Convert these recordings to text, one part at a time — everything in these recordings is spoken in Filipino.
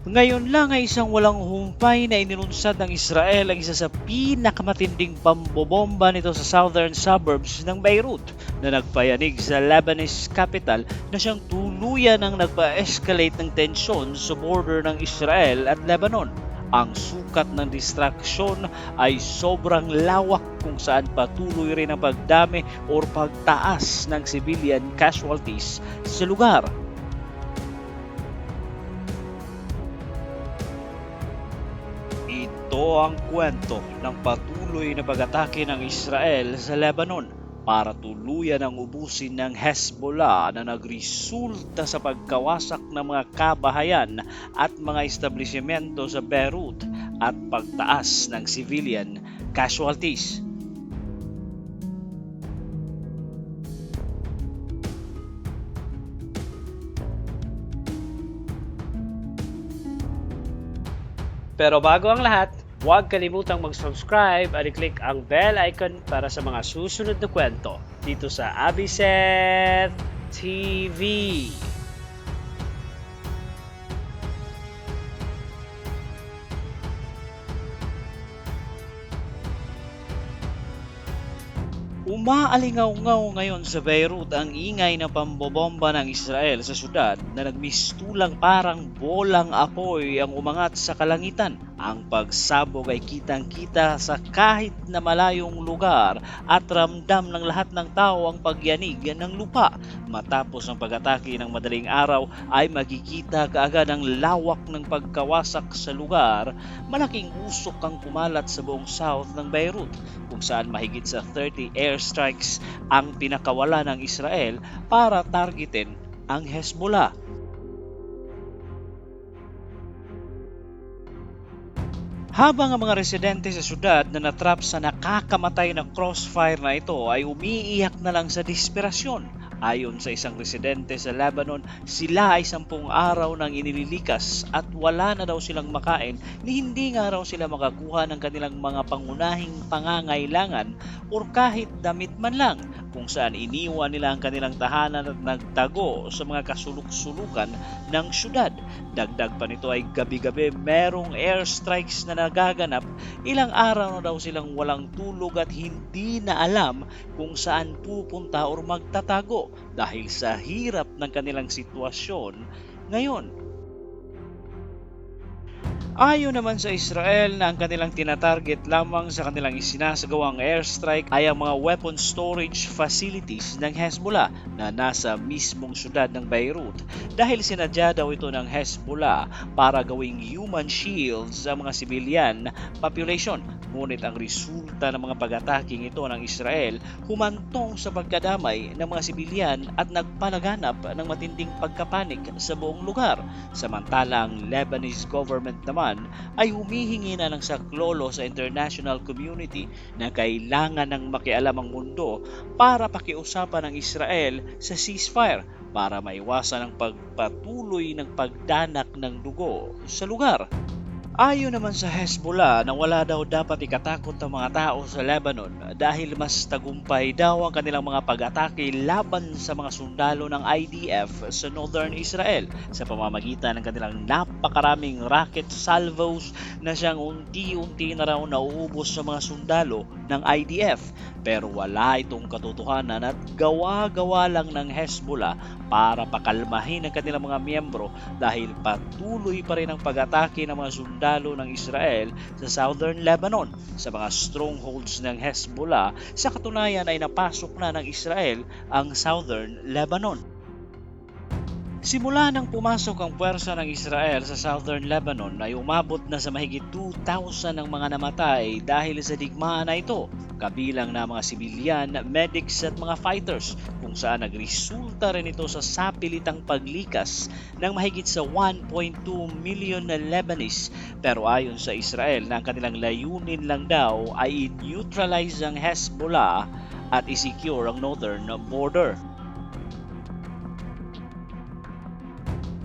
Ngayon lang ay isang walang humpay na inilunsad ng Israel ang isa sa pinakamatinding pambobomba nito sa southern suburbs ng Beirut na nagpayanig sa Lebanese capital na siyang tuluyan ang nagpa-escalate ng tensyon sa border ng Israel at Lebanon. Ang sukat ng distraksyon ay sobrang lawak kung saan patuloy rin ang pagdami o pagtaas ng civilian casualties sa lugar. Ito ang kwento ng patuloy na pag-atake ng Israel sa Lebanon para tuluyan ang ubusin ng Hezbollah na nagresulta sa pagkawasak ng mga kabahayan at mga establishmento sa Beirut at pagtaas ng civilian casualties. Pero bago ang lahat, huwag kalimutang mag-subscribe at i-click ang bell icon para sa mga susunod na kwento dito sa Abiset TV. Umaalingaw-ngaw ngayon sa Beirut ang ingay ng pambobomba ng Israel sa syudad na nagmistulang parang bolang apoy ang umangat sa kalangitan. Ang pagsabog ay kitang-kita sa kahit na malayong lugar at ramdam ng lahat ng tao ang pagyanig ng lupa. Matapos ang pag-atake ng madaling araw ay makikita kaagad ang lawak ng pagkawasak sa lugar. Malaking usok ang kumalat sa buong south ng Beirut kung saan mahigit sa 30 airstrikes ang pinakawala ng Israel para targetin ang Hezbollah. Habang ang mga residente sa syudad na natrap sa nakakamatay na crossfire na ito ay umiiyak na lang sa desperasyon. Ayon sa isang residente sa Lebanon, sila ay sampung araw nang inililikas at wala na daw silang makain ni hindi nga raw sila makakuha ng kanilang mga pangunahing pangangailangan o kahit damit man lang kung saan iniwan nila ang kanilang tahanan at nagtago sa mga kasuluk-sulukan ng syudad. Dagdag pa nito ay gabi-gabi merong airstrikes na nagaganap, ilang araw na daw silang walang tulog at hindi na alam kung saan pupunta o magtatago dahil sa hirap ng kanilang sitwasyon ngayon. Ayon naman sa Israel na ang kanilang tinatarget lamang sa kanilang isinasagawang airstrike ay ang mga weapon storage facilities ng Hezbollah na nasa mismong syudad ng Beirut dahil sinadya daw ito ng Hezbollah para gawing human shields ang mga civilian population. Ngunit ang resulta ng mga pag-ataking ito ng Israel humantong sa pagkadamay ng mga sibilyan at nagpalaganap ng matinding pagkapanik sa buong lugar. Samantalang Lebanese government naman ay humihingi na ng saklolo sa international community na kailangan ng makialam ang mundo para pakiusapan ng Israel sa ceasefire para maiwasan ang pagpatuloy ng pagdanak ng dugo sa lugar. Ayon naman sa Hezbollah na wala daw dapat ikatakot ng mga tao sa Lebanon dahil mas tagumpay daw ang kanilang mga pag-atake laban sa mga sundalo ng IDF sa northern Israel sa pamamagitan ng kanilang napakaraming rocket salvos na siyang unti-unti na raw nauubos sa mga sundalo ng IDF. Pero wala itong katotohanan at gawa-gawa lang ng Hezbollah para pakalmahin ang kanilang mga miyembro dahil patuloy pa rin ang pag-atake ng mga sundalo ng Israel sa southern Lebanon sa mga strongholds ng Hezbollah sa katunayan ay napasok na ng Israel ang southern Lebanon. Simula nang pumasok ang puwersa ng Israel sa southern Lebanon ay umabot na sa mahigit 2,000 ang mga namatay dahil sa digmaan na ito, kabilang na mga sibilyan, medics at mga fighters kung saan nagresulta rin ito sa sapilitang paglikas ng mahigit sa 1.2 million na Lebanese pero ayon sa Israel na ang kanilang layunin lang daw ay i-neutralize ang Hezbollah at i-secure ang northern border.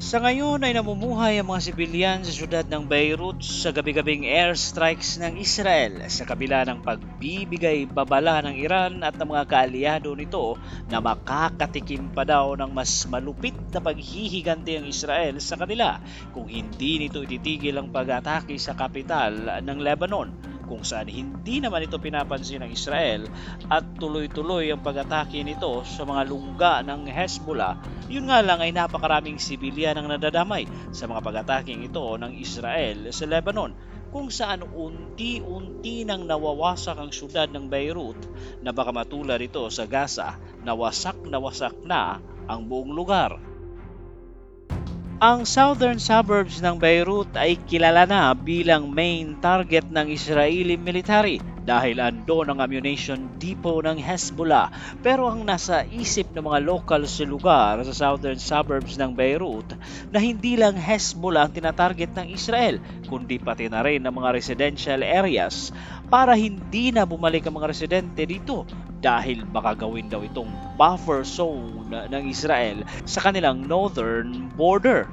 Sa ngayon ay namumuhay ang mga sibilyan sa syudad ng Beirut sa gabi-gabing airstrikes ng Israel sa kabila ng pagbibigay babala ng Iran at ng mga kaalyado nito na makakatikim pa daw ng mas malupit na paghihiganti ang Israel sa kanila kung hindi nito ititigil ang pag-atake sa kapital ng Lebanon kung saan hindi naman ito pinapansin ng Israel at tuloy-tuloy ang pag-atake nito sa mga lungga ng Hezbollah, yun nga lang ay napakaraming sibilyan ang nadadamay sa mga pag-ataking ito ng Israel sa Lebanon kung saan unti-unti nang nawawasak ang syudad ng Beirut na baka matulad ito sa Gaza na wasak na wasak na ang buong lugar. Ang southern suburbs ng Beirut ay kilala na bilang main target ng Israeli military dahil andon ang ammunition depot ng Hezbollah. Pero ang nasa isip ng mga local sa lugar sa southern suburbs ng Beirut na hindi lang Hezbollah ang tinatarget ng Israel, kundi pati na rin ang mga residential areas para hindi na bumalik ang mga residente dito dahil baka gawin daw itong buffer zone ng Israel sa kanilang northern border.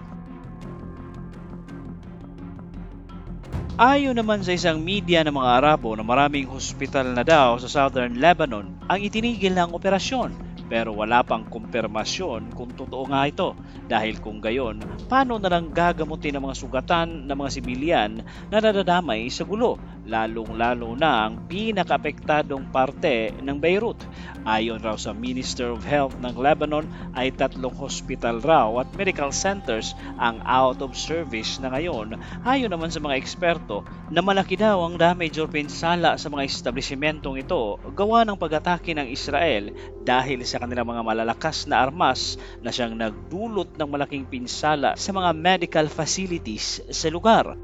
Ayon naman sa isang media ng mga Arabo na maraming hospital na daw sa southern Lebanon ang itinigil ng operasyon pero wala pang kumpirmasyon kung totoo nga ito. Dahil kung gayon, paano na lang gagamutin ang mga sugatan ng mga sibilyan na nadadamay sa gulo, lalong-lalo na ang pinakaapektadong parte ng Beirut. Ayon raw sa Minister of Health ng Lebanon ay tatlong hospital raw at medical centers ang out of service na ngayon. Ayon naman sa mga eksperto na malaki daw ang damage or pinsala sa mga establishmentong ito gawa ng pag-atake ng Israel dahil sa kanilang mga malalakas na armas na siyang nagdulot ng malaking pinsala sa mga medical facilities sa lugar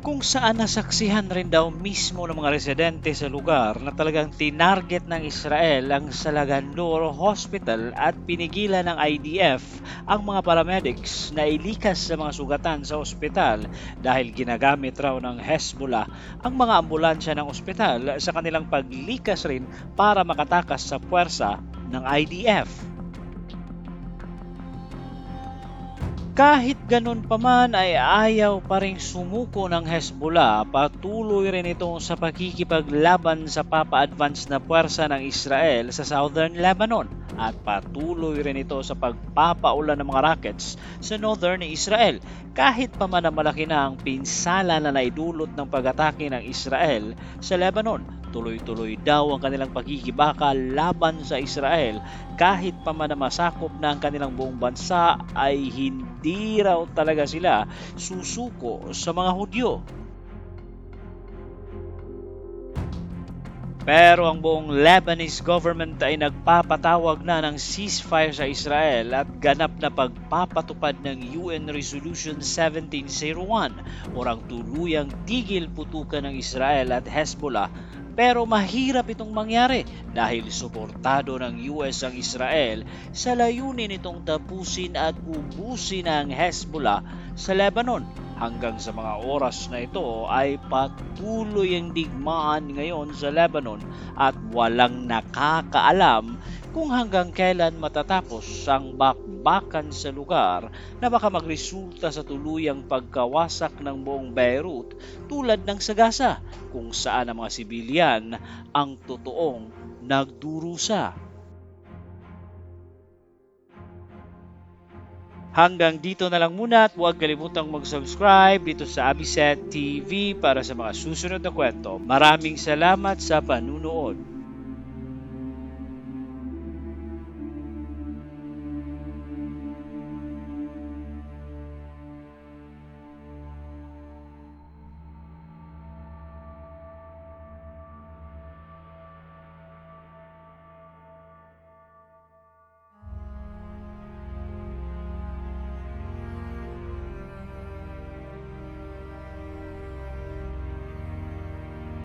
kung saan nasaksihan rin daw mismo ng mga residente sa lugar na talagang tinarget ng Israel ang Salagandor Hospital at pinigilan ng IDF ang mga paramedics na ilikas sa mga sugatan sa ospital dahil ginagamit raw ng Hezbollah ang mga ambulansya ng ospital sa kanilang paglikas rin para makatakas sa puwersa ng IDF. Kahit ganun pa man ay ayaw pa rin sumuko ng Hezbollah, patuloy rin ito sa pagkikipaglaban sa papa-advance na puwersa ng Israel sa southern Lebanon. At patuloy rin ito sa pagpapaulan ng mga rockets sa northern Israel. Kahit pa man na malaki na ang pinsala na naidulot ng pag-atake ng Israel sa Lebanon, tuloy-tuloy daw ang kanilang pagkikibaka laban sa Israel kahit pa man na ang kanilang buong bansa ay hindi raw talaga sila susuko sa mga Hudyo. Pero ang buong Lebanese government ay nagpapatawag na ng ceasefire sa Israel at ganap na pagpapatupad ng UN Resolution 1701 o ang tuluyang tigil putukan ng Israel at Hezbollah pero mahirap itong mangyari dahil suportado ng US ang Israel sa layunin itong tapusin at ubusin ang Hezbollah sa Lebanon. Hanggang sa mga oras na ito ay patuloy ang digmaan ngayon sa Lebanon at walang nakakaalam kung hanggang kailan matatapos ang bakbakan sa lugar na baka magresulta sa tuluyang pagkawasak ng buong Beirut tulad ng sa Gaza kung saan ang mga sibilyan ang totoong nagdurusa. Hanggang dito na lang muna at huwag kalimutang mag-subscribe dito sa Abiset TV para sa mga susunod na kwento. Maraming salamat sa panunood.